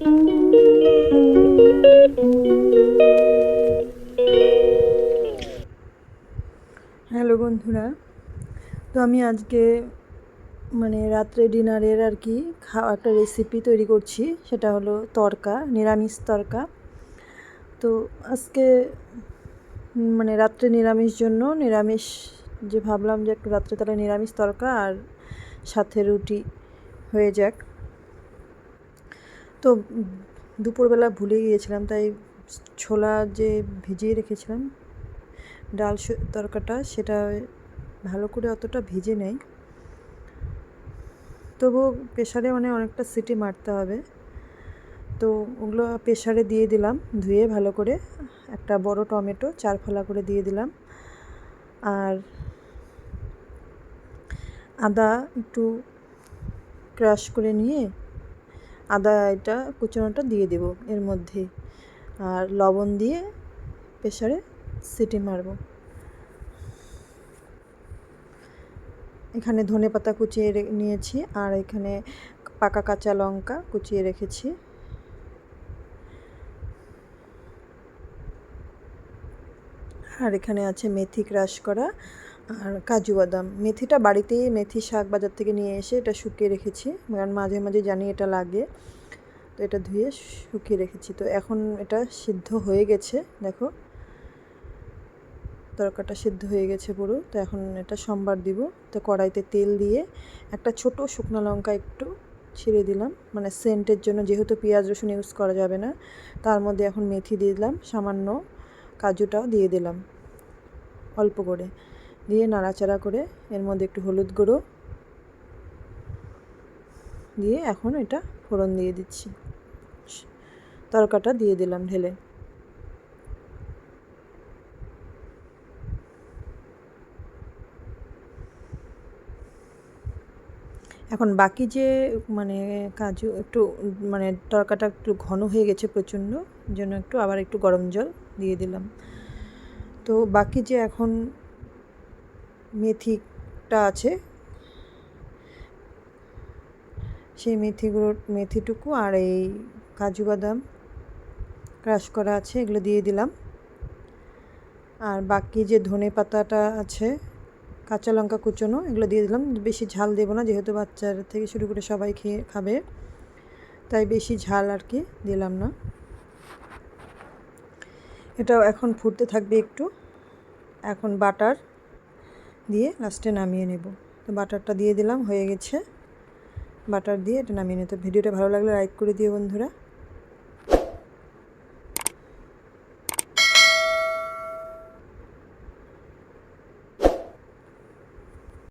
Hello বন্ধুরা, তো আমি আজকে মানে রাত্রে ডিনারের আর কি খাওয়া একটা রেসিপি তৈরি করছি, সেটা হলো তরকা, নিরামিষ তরকা। তো আজকে মানে রাত্রে নিরামিষ জন্য নিরামিষ, যে ভাবলাম যে একটু রাত্রে তাহলে নিরামিষ তরকা আর সাথে রুটি হয়ে যাক। তো দুপুরবেলা ভুলে গিয়েছিলাম, তাই ছোলা যে ভিজিয়ে রেখেছিলাম, ডাল তরকাটা সেটা ভালো করে অতটা ভেজে নেই। তবু প্রেশারে মানে অনেকটা সিটি মারতে হবে। তো ওগুলো প্রেশারে দিয়ে দিলাম, ধুয়ে ভালো করে একটা বড় টমেটো চার ফালা করে দিয়ে দিলাম। আর আদা একটু ক্রাশ করে নিয়ে আদা এটা কুচনোটা দিয়ে দেব এর মধ্যে। আর লবণ দিয়ে প্রেশারে সিটি মারবো। এখানে ধনে পাতা কুচিয়ে নিয়েছি আর এখানে পাকা কাঁচা লঙ্কা কুচিয়ে রেখেছি। আর এখানে আছে মেথি ক্রাশ করা আর কাজু বাদাম। মেথিটা বাড়িতেই মেথি শাক বাজার থেকে নিয়ে এসে এটা শুকিয়ে রেখেছি। কারণ মাঝে মাঝে জানি এটা লাগে। তো এটা ধুয়ে শুকিয়ে রেখেছি। তো এখন এটা সিদ্ধ হয়ে গেছে, দেখো। তরকাটা সিদ্ধ হয়ে গেছে পুরো। তো এখন এটা সম্বার দিব। তো কড়াইতে তেল দিয়ে একটা ছোট শুকনো লঙ্কা একটু ছিঁড়ে দিলাম। মানে সেন্টের জন্য, যেহেতু পেঁয়াজ রসুন ইউজ করা যাবে না, তার মধ্যে এখন মেথি দিয়ে দিলাম। সামান্য কাজুটাও দিয়ে দিলাম। অল্প করে। দিয়ে নাড়াচাড়া করে এর মধ্যে একটু হলুদ গুঁড়ো দিয়ে এখন এটা ফোড়ন দিয়ে দিচ্ছি। তরকাটা দিয়ে দিলাম ঢেলে। এখন বাকি যে মানে কাজু একটু মানে তরকাটা একটু ঘন হয়ে গেছে প্রচণ্ড জন্য একটু আবার একটু গরম জল দিয়ে দিলাম। তো বাকি যে এখন মেথিটা আছে। সেই মেথিগুলো, মেথিটুকু আর এই কাজু বাদাম ক্রাশ করা আছে, এগুলো দিয়ে দিলাম। আর বাকি যে ধনে পাতাটা আছে, কাঁচা লঙ্কা কুচোনো, এগুলো দিয়ে দিলাম। বেশি ঝাল দেবো না, যেহেতু বাচ্চার থেকে শুরু করে সবাই খেয়ে খাবে, তাই বেশি ঝাল আর কি দিলাম না। এটাও এখন ফুটতে থাকবে একটু। এখন বাটার দিয়ে লাস্টে নামিয়ে নেব। তো বাটারটা দিয়ে দিলাম, হয়ে গেছে। বাটার দিয়ে এটা নামিয়ে নিতে ভিডিওটা ভালো লাগলে লাইক করে দিও বন্ধুরা।